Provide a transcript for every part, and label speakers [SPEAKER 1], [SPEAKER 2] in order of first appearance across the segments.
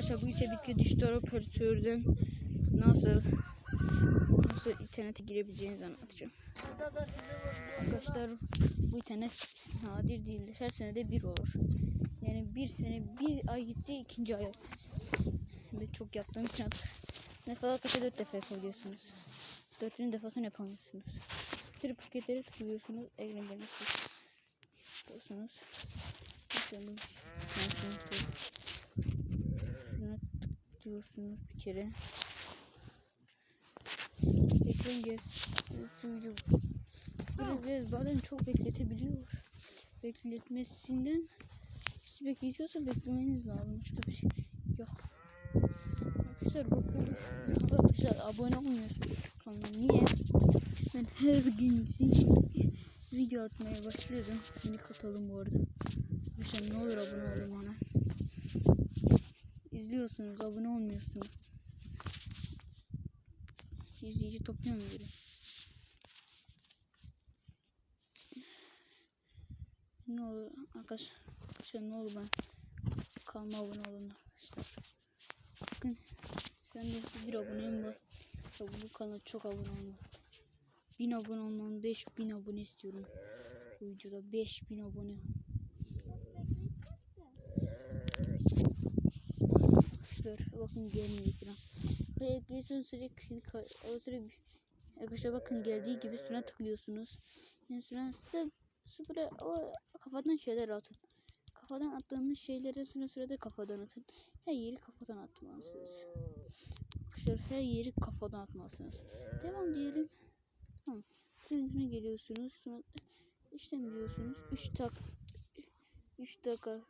[SPEAKER 1] Arkadaşlar bu ise bitki distribütörden nasıl nasıl internete girebileceğinizi anlatacağım. Arkadaşlar bu internet nadir değildir. Her senede bir olur. Yani bir sene bir ay gitti ikinci ay yapacağız. Ben çok yaptığım için ne falan arkadaşlar dört defa yapabiliyorsunuz. Dördüncü defasını yapamıyorsunuz. Bir paketleri tıklıyorsunuz. Ekranlarını tıklıyorsunuz. Bakalım. Tıklıyorsunuz bir kere. Biraz, biraz bazen çok bekletebiliyor. Bekletmesinden sizi bekletiyorsa beklemeniz lazım. Başka bir şey yok. Arkadaşlar bakıyorum. Arkadaşlar abone olmuyorsunuz kanalıma. Niye? Ben her gün video atmaya başladım. Link atalım bu arada. Arkadaşlar ne olur abone olun bana. İzliyorsunuz abone olmuyorsunuz. İzleyici topluyor mu? Ne olur arkadaşlar, arkadaşlar ne olur ben kanalıma abone olun arkadaşlar. Bakın ben de bir aboneyim var. Ya bu kanala çok abone olmalı. 1000 abone olmam 5000 abone istiyorum. Bu videoda 5000 abone. Arkadaşlar bakın gelmiyor ekran. Ekliyorsun sürekli o süre Arkadaşlar bakın geldiği gibi şuna tıklıyorsunuz. Yani sıfır sıfıra o kafadan şeyler atın. Kafadan attığınız şeyleri sonra sırada kafadan atın. Her yeri kafadan atmalısınız. Arkadaşlar her yeri kafadan atmalısınız. Devam diyelim. Tamam. Sürüntüne geliyorsunuz. Sonra işlem diyorsunuz. 3 tak 3 dakika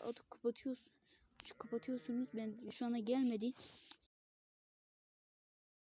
[SPEAKER 1] Adı kapatıyorsun. Kapatıyorsunuz. Ben şu ana gelmedi.